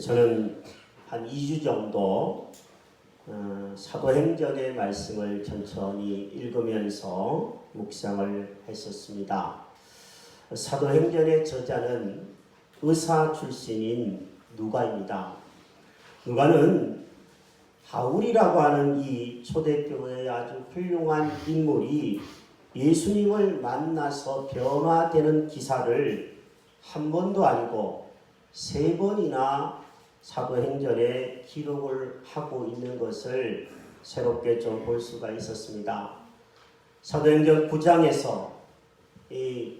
저는 한 2주 정도 어, 사도행전의 말씀을 천천히 읽으면서 묵상을 했었습니다. 사도행전의 저자는 의사 출신인 누가입니다. 누가는 바울이라고 하는 이 초대교회의 아주 훌륭한 인물이 예수님을 만나서 변화되는 기사를 한 번도 아니고 세 번이나 사도행전에 기록을 하고 있는 것을 새롭게 좀 볼 수가 있었습니다. 사도행전 9장에서 이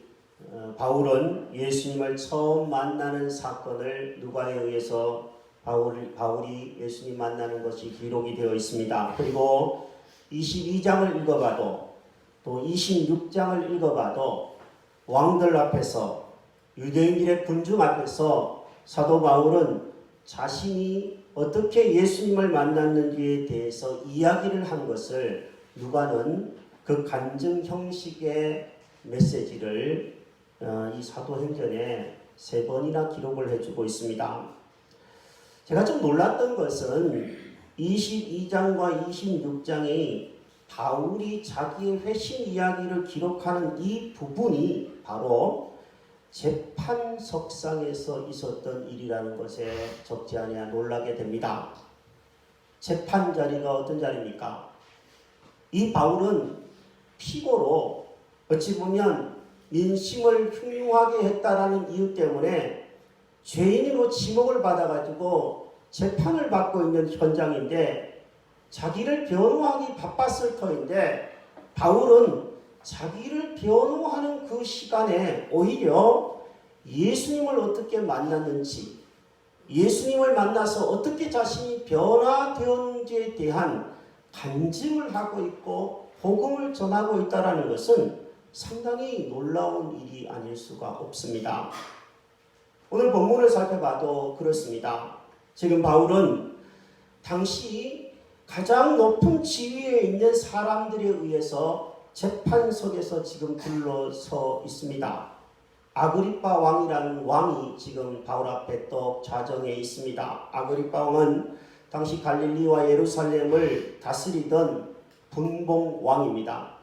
어, 바울은 예수님을 처음 만나는 사건을 누가에 의해서 바울, 바울이 예수님 만나는 것이 기록이 되어 있습니다. 그리고 22장을 읽어봐도 또 26장을 읽어봐도 왕들 앞에서 유대인들의 군중 앞에서 사도 바울은 자신이 어떻게 예수님을 만났는지에 대해서 이야기를 한 것을 누가는 그 간증 형식의 메시지를 어, 이 사도행전에 세 번이나 기록을 해주고 있습니다. 제가 좀 놀랐던 것은 22장과 26장이 바울이 자기의 회심 이야기를 기록하는 이 부분이 바로 재판석상에서 있었던 일이라는 것에 적지 아니하 놀라게 됩니다. 재판 자리가 어떤 자리입니까? 이 바울은 피고로 어찌 보면 민심을 흉흉하게 했다라는 이유 때문에 죄인으로 지목을 받아가지고 재판을 받고 있는 현장인데 자기를 변호하기 바빴을 터인데 바울은 자기를 변호하는 그 시간에 오히려 예수님을 어떻게 만났는지 예수님을 만나서 어떻게 자신이 변화되었는지에 대한 간증을 하고 있고 복음을 전하고 있다라는 것은 상당히 놀라운 일이 아닐 수가 없습니다. 오늘 본문을 살펴봐도 그렇습니다. 지금 바울은 당시 가장 높은 지위에 있는 사람들에 의해서 재판석에서 지금 둘러서 있습니다. 아그리파 왕이라는 왕이 지금 바울 앞에 또 좌정해 있습니다. 아그리파 왕은 당시 갈릴리와 예루살렘을 다스리던 분봉 왕입니다.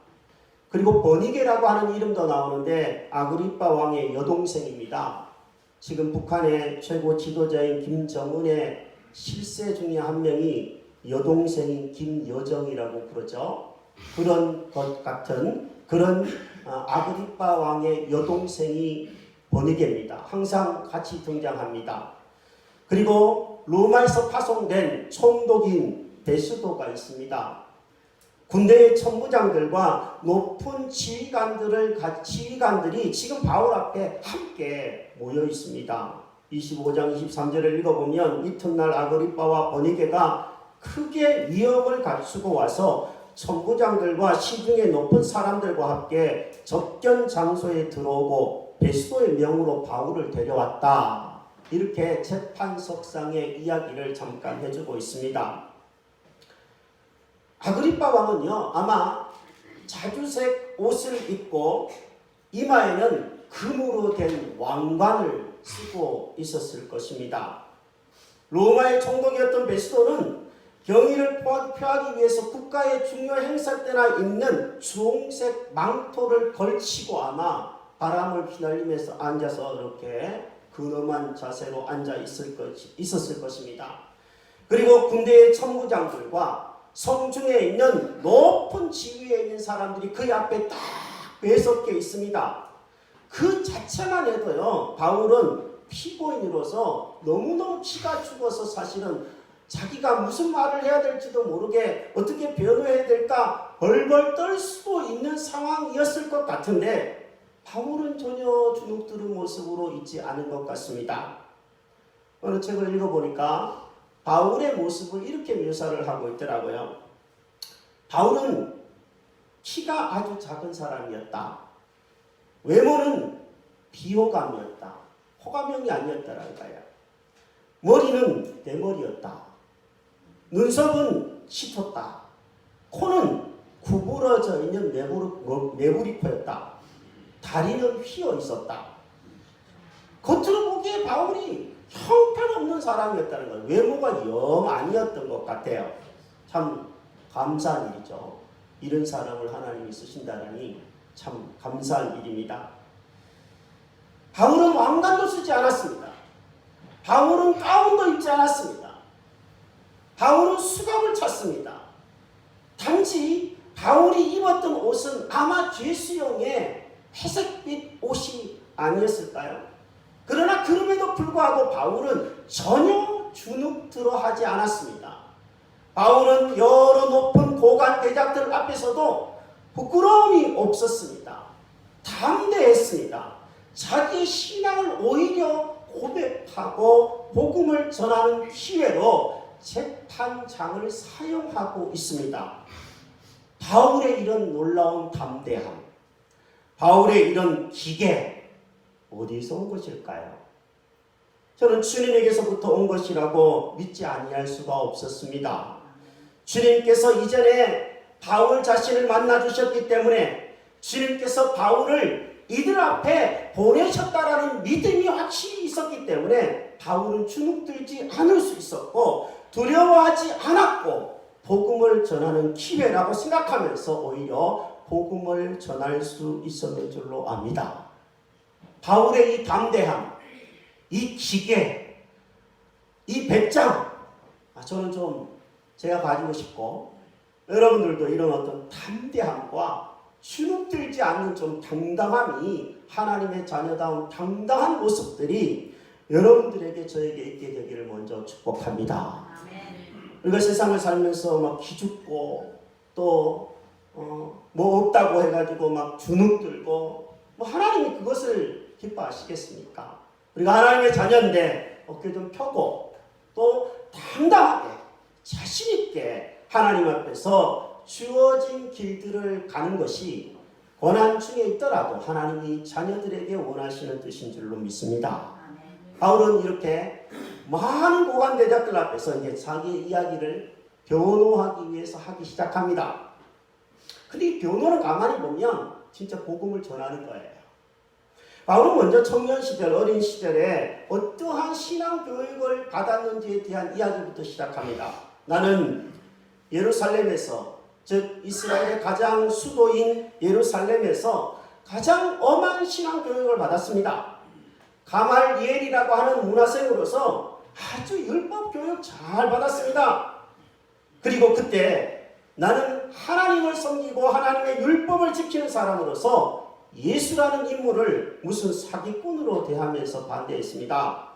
그리고 버니게라고 하는 이름도 나오는데 아그리파 왕의 여동생입니다. 지금 북한의 최고 지도자인 김정은의 실세 중에 한 명이 여동생인 김여정이라고 부르죠. 그런 것 같은 그런 어, 아그리파 왕의 여동생이 버니게입니다. 항상 같이 등장합니다. 그리고 로마에서 파송된 총독인 베스도가 있습니다. 군대의 천부장들과 높은 지휘관들을 지휘관들이 지금 바울 앞에 함께 모여 있습니다. 25장 23절을 읽어보면 이튿날 아그리파와 버니게가 크게 위험을 갖추고 와서 천부장들과 시중에 높은 사람들과 함께 접견 장소에 들어오고 베스도의 명으로 바울을 데려왔다. 이렇게 재판석상의 이야기를 잠깐 해주고 있습니다. 아그리파 왕은요 아마 자주색 옷을 입고 이마에는 금으로 된 왕관을 쓰고 있었을 것입니다. 로마의 총독이었던 베스도는 경의를 표하기 위해서 국가의 중요 행사 때나 입는 주홍색 망토를 걸치고 아마 바람을 휘날리면서 앉아서 이렇게 근엄한 자세로 앉아 있을 것, 있었을 것입니다. 그리고 군대의 천부장들과 성중에 있는 높은 지위에 있는 사람들이 그 앞에 딱 배석해 있습니다. 그 자체만 해도요, 바울은 피고인으로서 너무너무 피가 죽어서 사실은 자기가 무슨 말을 해야 될지도 모르게 어떻게 변호해야 될까 벌벌 떨 수도 있는 상황이었을 것 같은데 바울은 전혀 주눅들은 모습으로 있지 않은 것 같습니다. 어느 책을 읽어보니까 바울의 모습을 이렇게 묘사를 하고 있더라고요. 바울은 키가 아주 작은 사람이었다. 외모는 비호감이었다. 호감형이 아니었다라는 거야. 머리는 대머리였다. 눈썹은 짙었다. 코는 구부러져 있는 매부리, 매부리코였다. 다리는 휘어 있었다. 겉으로 보기에 바울이 형편없는 사람이었다는 걸 외모가 영 아니었던 것 같아요. 참 감사한 일이죠. 이런 사람을 하나님이 쓰신다니 참 감사한 일입니다. 바울은 왕관도 쓰지 않았습니다. 바울은 가운도 입지 않았습니다. 바울은 수갑을 찼습니다. 단지 바울이 입었던 옷은 아마 죄수용의 회색빛 옷이 아니었을까요? 그러나 그럼에도 불구하고 바울은 전혀 주눅들어 하지 않았습니다. 바울은 여러 높은 고관 대작들 앞에서도 부끄러움이 없었습니다. 담대했습니다. 자기 신앙을 오히려 고백하고 복음을 전하는 기회로 재판장을 사용하고 있습니다. 바울의 이런 놀라운 담대함, 바울의 이런 기계, 어디서 온 것일까요? 저는 주님에게서부터 온 것이라고 믿지 아니할 수가 없었습니다. 주님께서 이전에 바울 자신을 만나 주셨기 때문에 주님께서 바울을 이들 앞에 보내셨다라는 믿음이 확실히 있었기 때문에 바울은 주눅들지 않을 수 있었고 두려워하지 않았고 복음을 전하는 기회라고 생각하면서 오히려 복음을 전할 수 있었는 줄로 압니다. 바울의 이 담대함, 이 기계, 이 배짱, 아, 저는 좀 제가 가지고 싶고 여러분들도 이런 어떤 담대함과 주눅들지 않는 좀 당당함이 하나님의 자녀다운 당당한 모습들이 여러분들에게 저에게 있게 되기를 먼저 축복합니다. 우리가 세상을 살면서 막 기죽고 또 어, 뭐 없다고 해가지고 막 주눅들고 뭐 하나님이 그것을 기뻐하시겠습니까? 우리가 하나님의 자녀인데 어깨 좀 펴고 또 당당하게 자신 있게 하나님 앞에서 주어진 길들을 가는 것이 고난 중에 있더라도 하나님이 자녀들에게 원하시는 뜻인 줄로 믿습니다. 바울은 이렇게 많은 고관 대작들 앞에서 이제 자기의 이야기를 변호하기 위해서 하기 시작합니다. 근데 이 변호는 가만히 보면 진짜 복음을 전하는 거예요. 바울은 먼저 청년 시절, 어린 시절에 어떠한 신앙 교육을 받았는지에 대한 이야기부터 시작합니다. 나는 예루살렘에서 즉 이스라엘의 가장 수도인 예루살렘에서 가장 엄한 신앙 교육을 받았습니다. 가말리엘이라고 하는 문화생으로서 아주 율법 교육 잘 받았습니다. 그리고 그때 나는 하나님을 섬기고 하나님의 율법을 지키는 사람으로서 예수라는 인물을 무슨 사기꾼으로 대하면서 반대했습니다.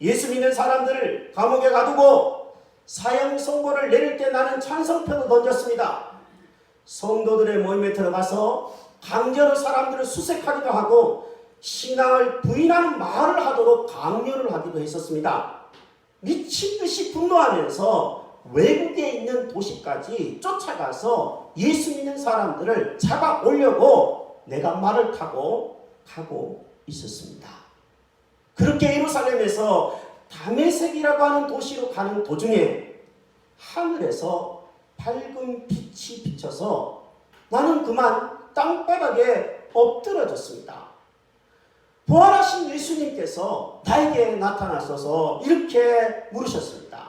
예수 믿는 사람들을 감옥에 가두고 사형 선고를 내릴 때 나는 찬성표도 던졌습니다. 성도들의 모임에 들어가서 강제로 사람들을 수색하기도 하고 신앙을 부인하는 말을 하도록 강요를 하기도 했었습니다. 미친 듯이 분노하면서 외국에 있는 도시까지 쫓아가서 예수 믿는 사람들을 잡아 오려고 내가 말을 타고 가고 있었습니다. 그렇게 예루살렘에서 다메섹이라고 하는 도시로 가는 도중에 하늘에서 밝은 빛이 비쳐서 나는 그만 땅바닥에 엎드러졌습니다. 부활하신 예수님께서 나에게 나타나셔서 이렇게 물으셨습니다.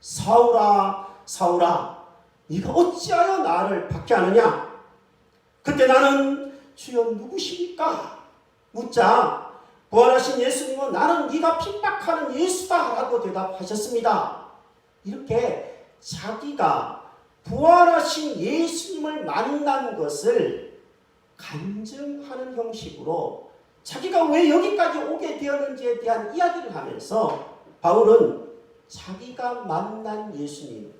사울아, 사울아, 네가 어찌하여 나를 박해하느냐? 그때 나는 주여 누구십니까? 묻자 부활하신 예수님은 나는 네가 핍박하는 예수다 라고 대답하셨습니다. 이렇게 자기가 부활하신 예수님을 만난 것을 간증하는 형식으로 자기가 왜 여기까지 오게 되었는지에 대한 이야기를 하면서 바울은 자기가 만난 예수님,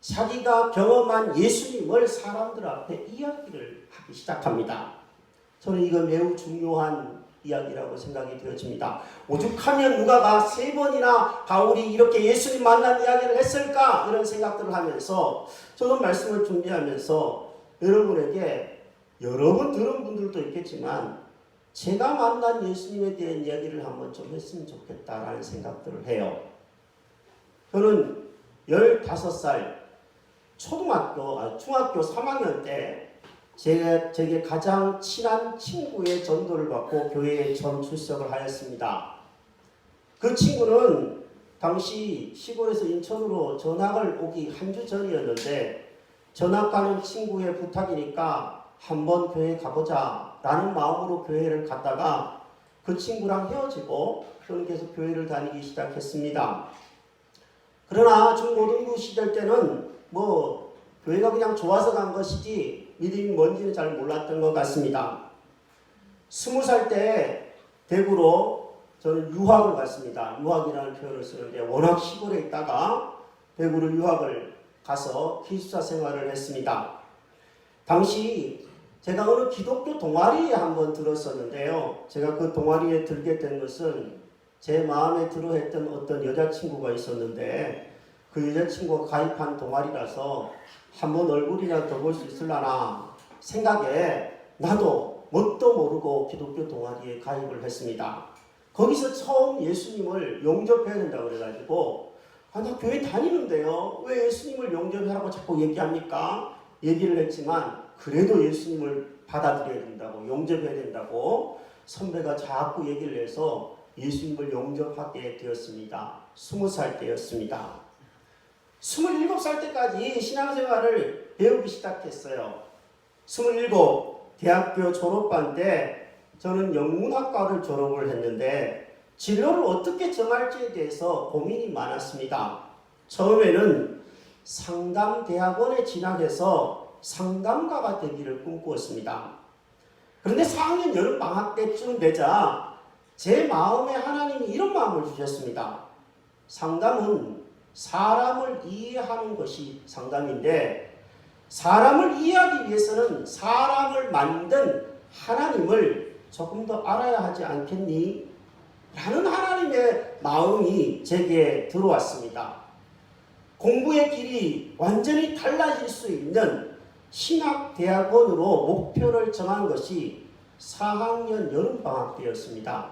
자기가 경험한 예수님을 사람들 앞에 이야기를 하기 시작합니다. 저는 이거 매우 중요한 이야기라고 생각이 되어집니다. 오죽하면 누가가 세 번이나 바울이 이렇게 예수님 만난 이야기를 했을까 이런 생각들을 하면서 저는 말씀을 준비하면서 여러분에게 여러 번 들은 분들도 있겠지만 제가 만난 예수님에 대한 이야기를 한번 좀 했으면 좋겠다라는 생각들을 해요. 저는 15살 초등학교, 아, 중학교 3학년 때 제게, 제게 가장 친한 친구의 전도를 받고 교회에 처음 출석을 하였습니다. 그 친구는 당시 시골에서 인천으로 전학을 오기 한 주 전이었는데 전학 가는 친구의 부탁이니까 한번 교회 가보자 라는 마음으로 교회를 갔다가 그 친구랑 헤어지고 계속 교회를 다니기 시작했습니다. 그러나 중고등부 시절 때는 뭐 교회가 그냥 좋아서 간 것이지 믿음이 뭔지는 잘 몰랐던 것 같습니다. 스무 살 때 대구로 저는 유학을 갔습니다. 유학이라는 표현을 쓰는데 워낙 시골에 있다가 대구로 유학을 가서 기숙사 생활을 했습니다. 당시 제가 어느 기독교 동아리에 한번 들었었는데요. 제가 그 동아리에 들게 된 것은 제 마음에 들어 했던 어떤 여자친구가 있었는데 그 여자친구가 가입한 동아리라서 한번 얼굴이나 더 볼 수 있을라나 생각에 나도 뭣도 모르고 기독교 동아리에 가입을 했습니다. 거기서 처음 예수님을 용접해야 된다고 그래가지고 아, 나 교회 다니는데요. 왜 예수님을 용접하라고 자꾸 얘기합니까? 얘기를 했지만 그래도 예수님을 받아들여야 된다고 용접해야 된다고 선배가 자꾸 얘기를 해서 예수님을 용접하게 되었습니다. 스무 살 때였습니다. 27살 때까지 신앙생활을 배우기 시작했어요. 27 대학교 졸업반 때 저는 영문학과를 졸업을 했는데 진로를 어떻게 정할지에 대해서 고민이 많았습니다. 처음에는 상담대학원에 진학해서 상담가가 되기를 꿈꾸었습니다. 그런데 4학년 여름방학 때쯤 되자 제 마음에 하나님이 이런 마음을 주셨습니다. 상담은 사람을 이해하는 것이 상담인데 사람을 이해하기 위해서는 사람을 만든 하나님을 조금 더 알아야 하지 않겠니? 라는 하나님의 마음이 제게 들어왔습니다. 공부의 길이 완전히 달라질 수 있는 신학대학원으로 목표를 정한 것이 4학년 여름방학 때였습니다.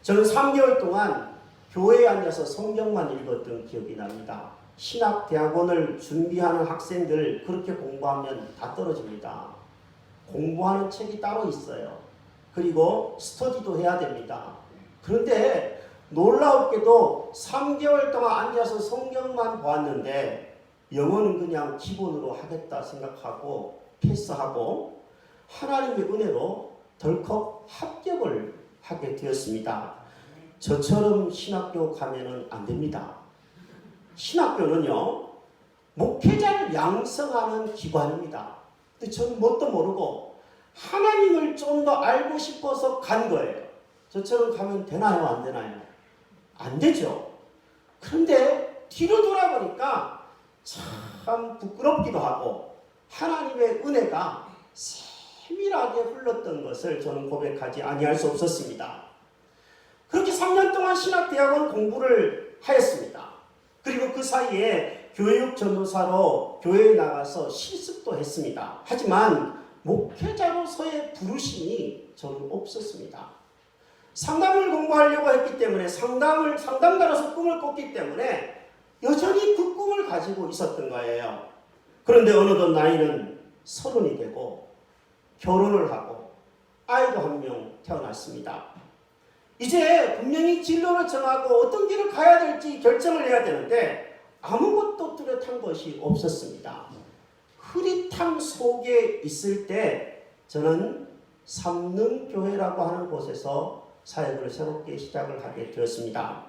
저는 3개월 동안 교회에 앉아서 성경만 읽었던 기억이 납니다. 신학대학원을 준비하는 학생들 그렇게 공부하면 다 떨어집니다. 공부하는 책이 따로 있어요. 그리고 스터디도 해야 됩니다. 그런데 놀라웠게도 3개월 동안 앉아서 성경만 보았는데 영어는 그냥 기본으로 하겠다 생각하고 패스하고 하나님의 은혜로 덜컥 합격을 하게 되었습니다. 저처럼 신학교 가면은 안 됩니다. 신학교는요, 목회자를 양성하는 기관입니다. 근데 저는 뭣도 모르고 하나님을 좀 더 알고 싶어서 간 거예요. 저처럼 가면 되나요? 안 되나요? 안 되죠. 그런데 뒤로 돌아보니까 참 부끄럽기도 하고 하나님의 은혜가 세밀하게 흘렀던 것을 저는 고백하지 아니할 수 없었습니다. 그렇게 3년 동안 신학대학원 공부를 하였습니다. 그리고 그 사이에 교육 전도사로 교회에 나가서 실습도 했습니다. 하지만 목회자로서의 부르심이 저는 없었습니다. 상담을 공부하려고 했기 때문에 상담을 상담가로서 꿈을 꿨기 때문에 여전히 그 꿈을 가지고 있었던 거예요. 그런데 어느덧 나이는 서른이 되고 결혼을 하고 아이도 한 명 태어났습니다. 이제 분명히 진로를 정하고 어떤 길을 가야 될지 결정을 해야 되는데 아무것도 뚜렷한 것이 없었습니다. 흐릿함 속에 있을 때 저는 삼능교회라고 하는 곳에서 사역을 새롭게 시작을 하게 되었습니다.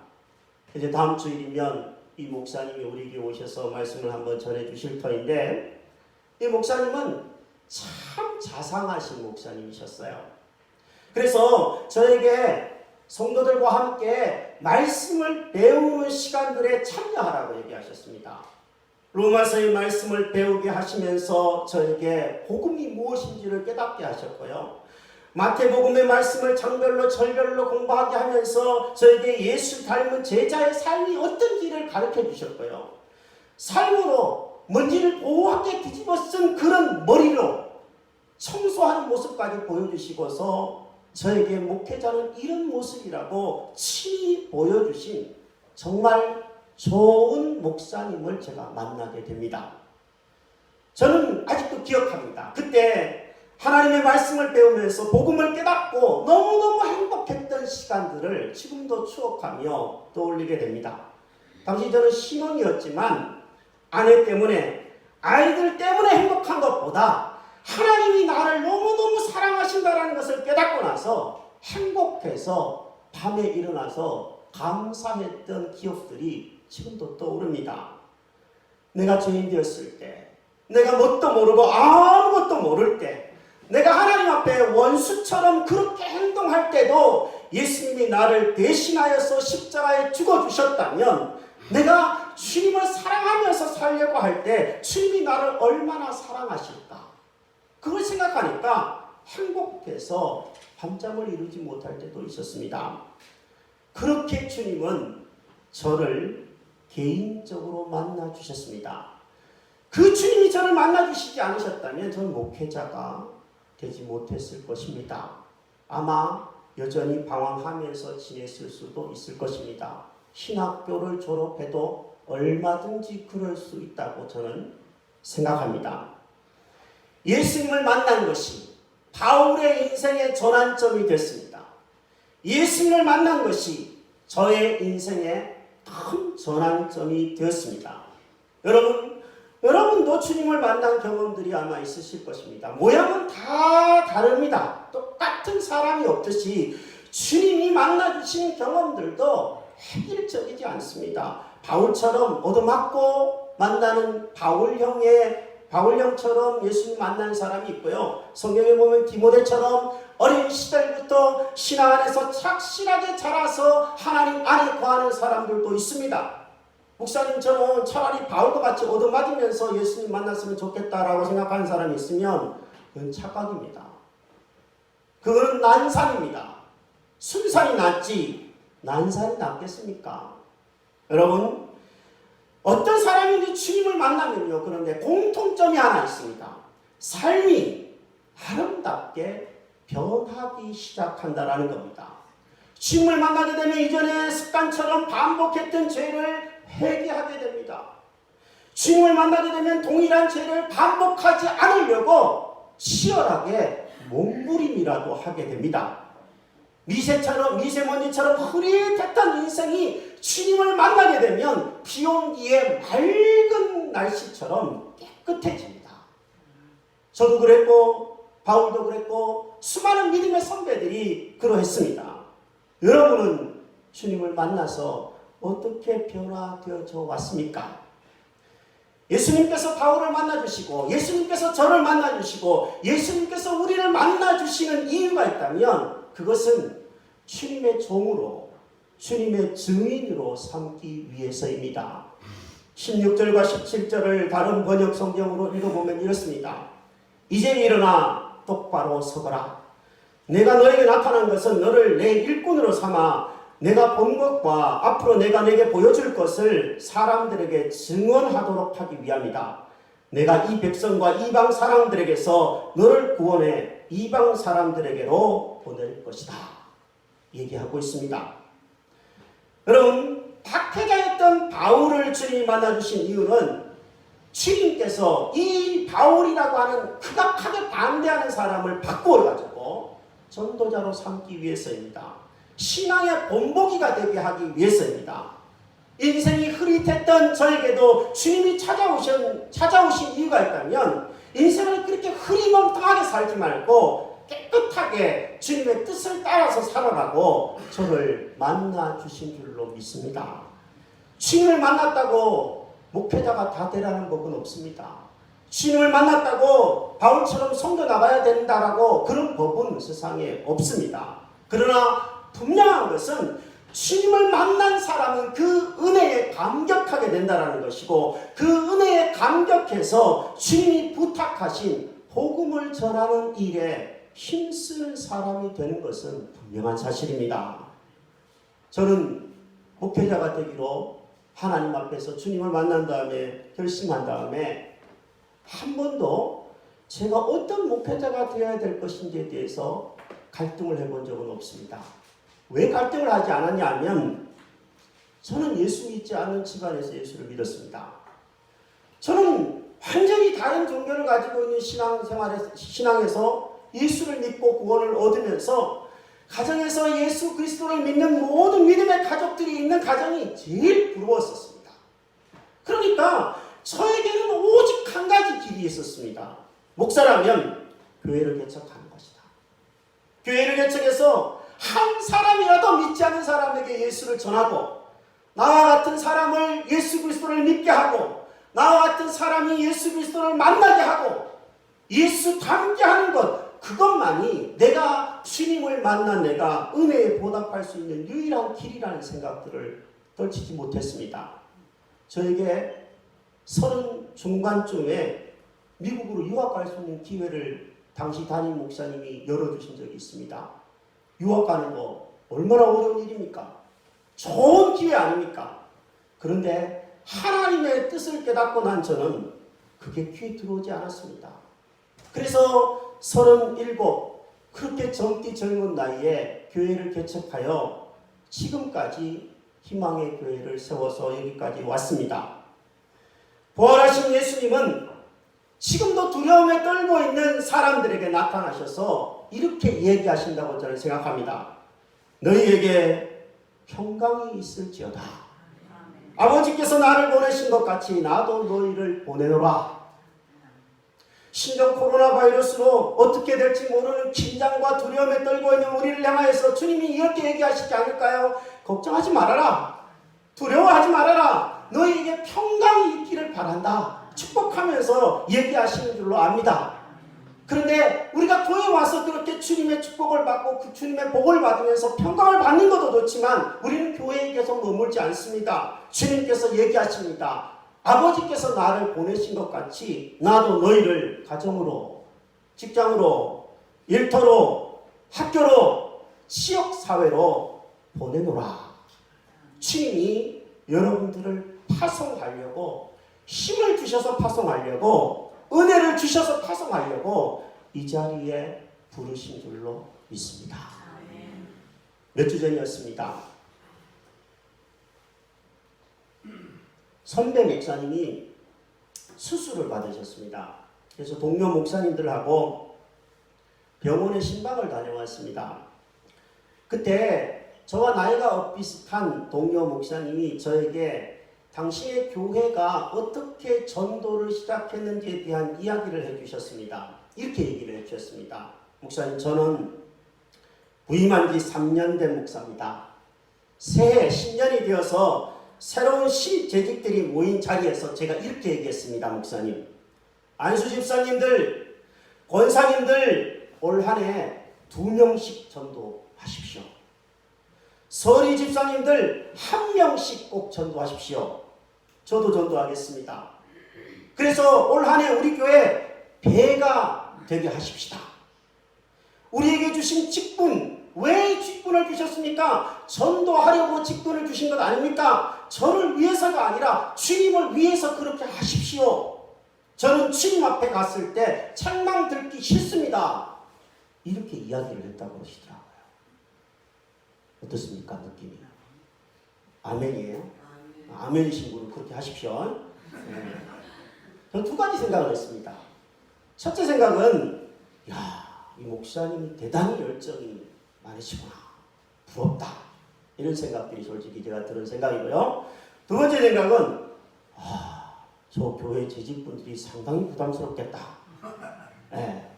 이제 다음 주일이면 이 목사님이 우리에게 오셔서 말씀을 한번 전해 주실 터인데 이 목사님은 참 자상하신 목사님이셨어요. 그래서 저에게 성도들과 함께 말씀을 배우는 시간들에 참여하라고 얘기하셨습니다. 로마서의 말씀을 배우게 하시면서 저에게 복음이 무엇인지를 깨닫게 하셨고요. 마태복음의 말씀을 장별로 절별로 공부하게 하면서 저에게 예수 닮은 제자의 삶이 어떤 길을 가르쳐 주셨고요. 삶으로 먼지를 보호하게 뒤집어 쓴 그런 머리로 청소하는 모습까지 보여주시고서 저에게 목회자는 이런 모습이라고 친히 보여주신 정말 좋은 목사님을 제가 만나게 됩니다. 저는 아직도 기억합니다. 그때 하나님의 말씀을 배우면서 복음을 깨닫고 너무너무 행복했던 했던 시간들을 지금도 추억하며 떠올리게 됩니다. 당시 저는 신혼이었지만 아내 때문에 아이들 때문에 행복한 것보다 하나님이 나를 너무너무 사랑하신다는 것을 깨닫고 나서 행복해서 밤에 일어나서 감사했던 기억들이 지금도 떠오릅니다. 내가 죄인 되었을 때, 내가 뭣도 모르고 아무것도 모를 때, 내가 하나님 앞에 원수처럼 그렇게 행동할 때도 예수님이 나를 대신하여서 십자가에 죽어주셨다면 내가 주님을 사랑하면서 살려고 할 때 주님이 나를 얼마나 사랑하실까? 그걸 생각하니까 행복해서 밤잠을 이루지 못할 때도 있었습니다. 그렇게 주님은 저를 개인적으로 만나 주셨습니다. 그 주님이 저를 만나 주시지 않으셨다면 저는 목회자가 되지 못했을 것입니다. 아마 여전히 방황하면서 지냈을 수도 있을 것입니다. 신학교를 졸업해도 얼마든지 그럴 수 있다고 저는 생각합니다. 예수님을 만난 것이 바울의 인생의 전환점이 됐습니다. 예수님을 만난 것이 저의 인생의 큰 전환점이 되었습니다. 여러분, 여러분도 주님을 만난 경험들이 아마 있으실 것입니다. 모양은 다 다릅니다. 똑같은 사람이 없듯이 주님이 만나주신 경험들도 획일적이지 않습니다. 바울처럼 얻어맞고 만나는 바울형의 바울형처럼 예수님 만난 사람이 있고요. 성경에 보면 디모데처럼 어린 시절부터 신앙 안에서 착실하게 자라서 하나님 안에 거하는 사람들도 있습니다. 목사님 저는 차라리 바울과 같이 얻어맞으면서 예수님 만났으면 좋겠다라고 생각하는 사람이 있으면 그건 착각입니다. 그거는 난산입니다. 순산이 낫지 난산이 낫겠습니까? 여러분 어떤 사람인지 주님을 만나면요 그런데 공통점이 하나 있습니다. 삶이 아름답게 변하기 시작한다라는 겁니다. 주님을 만나게 되면 이전에 습관처럼 반복했던 죄를 회개하게 됩니다. 주님을 만나게 되면 동일한 죄를 반복하지 않으려고 치열하게 몸부림이라도 하게 됩니다. 미세처럼 미세먼지처럼 흐릿했던 인생이 주님을 만나게 되면 비온 뒤에 맑은 날씨처럼 깨끗해집니다. 저도 그랬고 바울도 그랬고 수많은 믿음의 선배들이 그러했습니다. 여러분은 주님을 만나서 어떻게 변화되어져 왔습니까? 예수님께서 바울을 만나주시고 예수님께서 저를 만나주시고 예수님께서 우리를 만나주시는 이유가 있다면 그것은 주님의 종으로 주님의 증인으로 삼기 위해서입니다. 16절과 17절을 다른 번역 성경으로 읽어보면 이렇습니다. 이제 일어나 똑바로 서거라. 내가 너에게 나타난 것은 너를 내 일꾼으로 삼아 내가 본 것과 앞으로 내가 내게 보여줄 것을 사람들에게 증언하도록 하기 위함이다. 내가 이 백성과 이방 사람들에게서 너를 구원해 이방 사람들에게로 보낼 것이다. 얘기하고 있습니다. 여러분, 박해자였던 바울을 주님이 만나주신 이유는 주님께서 이 바울이라고 하는 극악하게 반대하는 사람을 바꾸어가지고 전도자로 삼기 위해서입니다. 신앙의 본보기가 되게 하기 위해서입니다. 인생이 흐릿했던 저에게도 주님이 찾아오신, 찾아오신 이유가 있다면 인생을 그렇게 흐리멍텅하게 살지 말고 깨끗하게 주님의 뜻을 따라서 살아가고 저를 만나 주신 줄로 믿습니다. 주님을 만났다고 목회자가 다 되라는 법은 없습니다. 주님을 만났다고 바울처럼 성도 나가야 된다라고 그런 법은 세상에 없습니다. 그러나 분명한 것은 주님을 만난 사람은 그 은혜에 감격하게 된다는 것이고 그 은혜에 감격해서 주님이 부탁하신 복음을 전하는 일에 힘쓰는 사람이 되는 것은 분명한 사실입니다. 저는 목회자가 되기로 하나님 앞에서 주님을 만난 다음에 결심한 다음에 한 번도 제가 어떤 목회자가 되어야 될 것인지에 대해서 갈등을 해본 적은 없습니다. 왜 갈등을 하지 않았냐 하면 저는 예수 믿지 않는 집안에서 예수를 믿었습니다. 저는 완전히 다른 종교를 가지고 있는 신앙생활에 신앙에서 예수를 믿고 구원을 얻으면서 가정에서 예수 그리스도를 믿는 모든 믿음의 가족들이 있는 가정이 제일 부러웠었습니다. 그러니까 저에게는 오직 한 가지 길이 있었습니다. 목사라면 교회를 개척하는 것이다. 교회를 개척해서 한 사람이라도 믿지 않는 사람에게 예수를 전하고 나와 같은 사람을 예수 그리스도를 믿게 하고 나와 같은 사람이 예수 그리스도를 만나게 하고 예수 닮게 하는 것 그것만이 내가 주님을 만난 내가 은혜에 보답할 수 있는 유일한 길이라는 생각들을 떨치지 못했습니다. 저에게 서른 중반쯤에 미국으로 유학 갈 수 있는 기회를 당시 담임 목사님이 열어주신 적이 있습니다. 유학 가는 거 얼마나 어려운 일입니까? 좋은 기회 아닙니까? 그런데 하나님의 뜻을 깨닫고 난 저는 그게 귀에 들어오지 않았습니다. 그래서 서른일곱 그렇게 젊디 젊은 나이에 교회를 개척하여 지금까지 희망의 교회를 세워서 여기까지 왔습니다. 부활하신 예수님은 지금도 두려움에 떨고 있는 사람들에게 나타나셔서 이렇게 얘기하신다고 저는 생각합니다. 너희에게 평강이 있을지어다. 아버지께서 나를 보내신 것 같이 나도 너희를 보내노라. 신종 코로나 바이러스로 어떻게 될지 모르는 긴장과 두려움에 떨고 있는 우리를 향하여서 주님이 이렇게 얘기하시지 않을까요? 걱정하지 말아라. 두려워하지 말아라. 너희에게 평강이 있기를 바란다. 축복하면서 얘기하시는 줄로 압니다. 그런데 우리가 교회 와서 그렇게 주님의 축복을 받고 그 주님의 복을 받으면서 평강을 받는 것도 좋지만 우리는 교회에 계속 머물지 않습니다. 주님께서 얘기하십니다. 아버지께서 나를 보내신 것 같이 나도 너희를 가정으로, 직장으로, 일터로, 학교로, 지역 사회로 보내노라. 주님이 여러분들을 파송하려고 힘을 주셔서 파송하려고 은혜를 주셔서 파송하려고 이 자리에 부르신 줄로 믿습니다. 몇 주 전이었습니다. 선배 목사님이 수술을 받으셨습니다. 그래서 동료 목사님들하고 병원에 신방을 다녀왔습니다. 그때 저와 나이가 비슷한 동료 목사님이 저에게 당시의 교회가 어떻게 전도를 시작했는지에 대한 이야기를 해주셨습니다. 이렇게 얘기를 해주셨습니다. 목사님, 저는 부임한 지 3년 된 목사입니다. 새해 신년이 되어서 새로운 신재직들이 모인 자리에서 제가 이렇게 얘기했습니다, 목사님. 안수 집사님들, 권사님들 올 한 해 두 명씩 전도하십시오. 서리 집사님들 한 명씩 꼭 전도하십시오. 저도 전도하겠습니다. 그래서 올 한 해 우리 교회 배가 되게 하십시다. 우리에게 주신 직분, 왜 직분을 주셨습니까? 전도하려고 직분을 주신 것 아닙니까? 저를 위해서가 아니라 주님을 위해서 그렇게 하십시오. 저는 주님 앞에 갔을 때 책망 듣기 싫습니다. 이렇게 이야기를 했다고 그러시더라고요. 어떻습니까? 느낌이? 아멘이에요? 아멘이신 분은 그렇게 하십시오. 네. 저는 두 가지 생각을 했습니다. 첫째 생각은, 야, 이 목사님이 대단히 열정이 많으시구나. 부럽다. 이런 생각들이 솔직히 제가 들은 생각이고요. 두 번째 생각은, 아, 저 교회 재직분들이 상당히 부담스럽겠다. 예.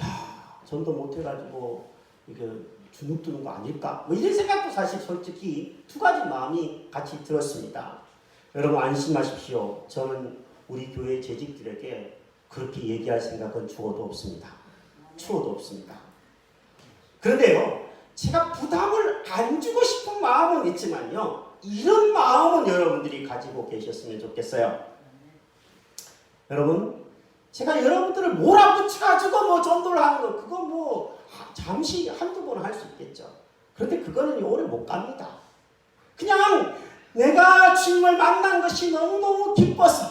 야, 전도 못해가지고, 이게 주눅 드는 거 아닐까? 뭐 이런 생각도 사실 솔직히 두 가지 마음이 같이 들었습니다. 여러분 안심하십시오. 저는 우리 교회 재직들에게 그렇게 얘기할 생각은 죽어도 없습니다. 추워도 없습니다. 그런데요, 제가 부담을 안 주고 싶은 마음은 있지만요, 이런 마음은 여러분들이 가지고 계셨으면 좋겠어요. 여러분, 제가 여러분들을 몰아붙여가지고 뭐 전도를 하는 거, 그거 뭐 잠시 한두 번 할 수 있겠죠. 그런데 그거는 오래 못 갑니다. 그냥 내가 주님을 만난 것이 너무너무 기뻐서,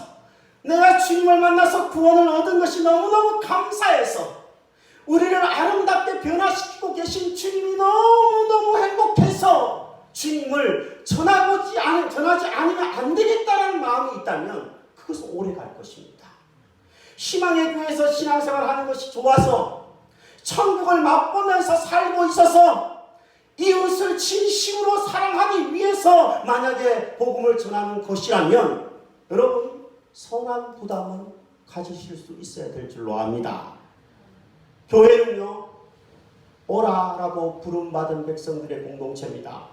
내가 주님을 만나서 구원을 얻은 것이 너무너무 감사해서, 우리를 아름답게 변화시키고 계신 주님이 너무너무 행복해서 주님을 전하지 않, 전하지 않으면 안 되겠다는 마음이 있다면 그것은 오래 갈 것입니다. 희망의 교회에서 신앙생활 하는 것이 좋아서 천국을 맛보면서 살고 있어서 이웃을 진심으로 사랑하기 위해서 만약에 복음을 전하는 것이라면 여러분 선한 부담은 가지실 수 있어야 될 줄로 압니다. 교회는요 오라라고 부름받은 백성들의 공동체입니다.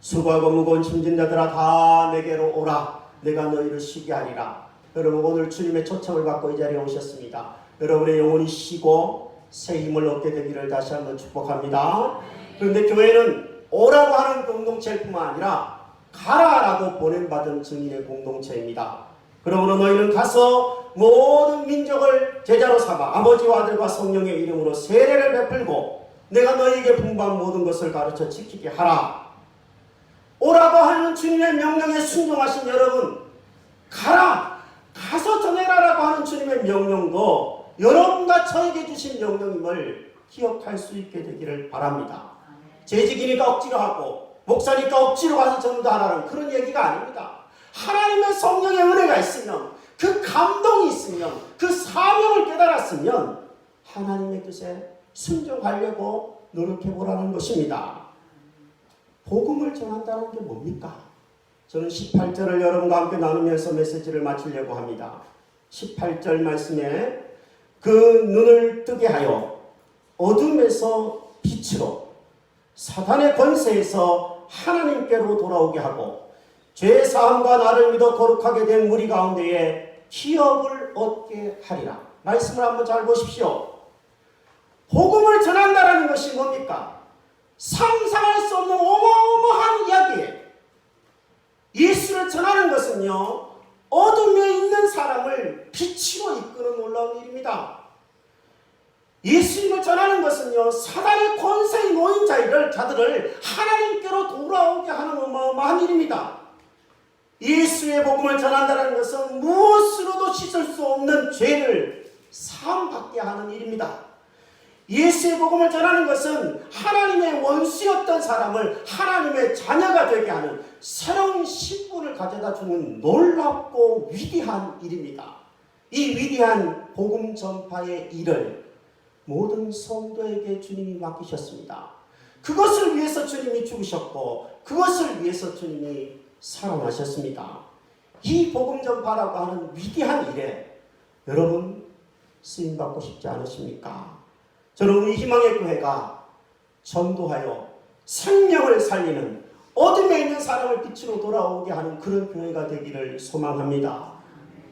수고하고 무거운 짐진 자들아 다 내게로 오라 내가 너희를 쉬게 하리라. 여러분 오늘 주님의 초청을 받고 이 자리에 오셨습니다. 여러분의 영혼이 쉬고 새 힘을 얻게 되기를 다시 한번 축복합니다. 그런데 교회는 오라고 하는 공동체일 뿐만 아니라 가라라고 보냄받은 증인의 공동체입니다. 그러므로 너희는 가서 모든 민족을 제자로 삼아 아버지와 아들과 성령의 이름으로 세례를 베풀고 내가 너희에게 분부한 모든 것을 가르쳐 지키게 하라. 오라고 하는 주님의 명령에 순종하신 여러분, 가라! 가서 전해라라고 하는 주님의 명령도 여러분과 저에게 주신 명령임을 기억할 수 있게 되기를 바랍니다. 재직이니까 억지로 하고, 목사니까 억지로 가서 전도하라는 그런 얘기가 아닙니다. 하나님의 성령의 은혜가 있으면, 그 감동이 있으면, 그 사명을 깨달았으면, 하나님의 뜻에 순종하려고 노력해 보라는 것입니다. 복음을 전한다는 게 뭡니까? 저는 18절을 여러분과 함께 나누면서 메시지를 마치려고 합니다. 18절 말씀에 그 눈을 뜨게 하여 어둠에서 빛으로 사탄의 권세에서 하나님께로 돌아오게 하고 죄 사함과 나를 믿어 거룩하게 된 무리 가운데에 기업을 얻게 하리라. 말씀을 한번 잘 보십시오. 복음을 전한다라는 것이 뭡니까? 상상할 수 없는 어마어마한 이야기예요. 예수를 전하는 것은요, 어둠에 있는 사람을 빛으로 이끄는 놀라운 일입니다. 예수님을 전하는 것은요, 사단의 권세에 놓인 자들, 자들을 하나님께로 돌아오게 하는 어마어마한 일입니다. 예수의 복음을 전한다는 것은 무엇으로도 씻을 수 없는 죄를 사함받게 하는 일입니다. 예수의 복음을 전하는 것은 하나님의 원수였던 사람을 하나님의 자녀가 되게 하는 새로운 신분을 가져다 주는 놀랍고 위대한 일입니다. 이 위대한 복음 전파의 일을 모든 성도에게 주님이 맡기셨습니다. 그것을 위해서 주님이 죽으셨고 그것을 위해서 주님이 살아나셨습니다. 이 복음 전파라고 하는 위대한 일에 여러분 쓰임 받고 싶지 않으십니까? 저는 우리 희망의 교회가 전도하여 생명을 살리는 어둠에 있는 사람을 빛으로 돌아오게 하는 그런 교회가 되기를 소망합니다.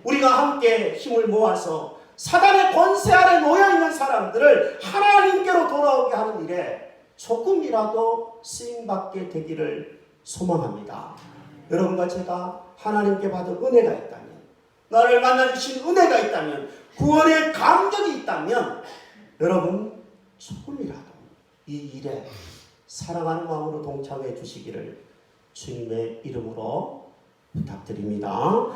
우리가 함께 힘을 모아서 사단의 권세 아래 놓여 있는 사람들을 하나님께로 돌아오게 하는 일에 조금이라도 쓰임 받게 되기를 소망합니다. 여러분과 제가 하나님께 받은 은혜가 있다면, 나를 만나 주신 은혜가 있다면, 구원의 감격이 있다면, 여러분 조금이라도 이 일에 사랑하는 마음으로 동참해 주시기를 주님의 이름으로 부탁드립니다.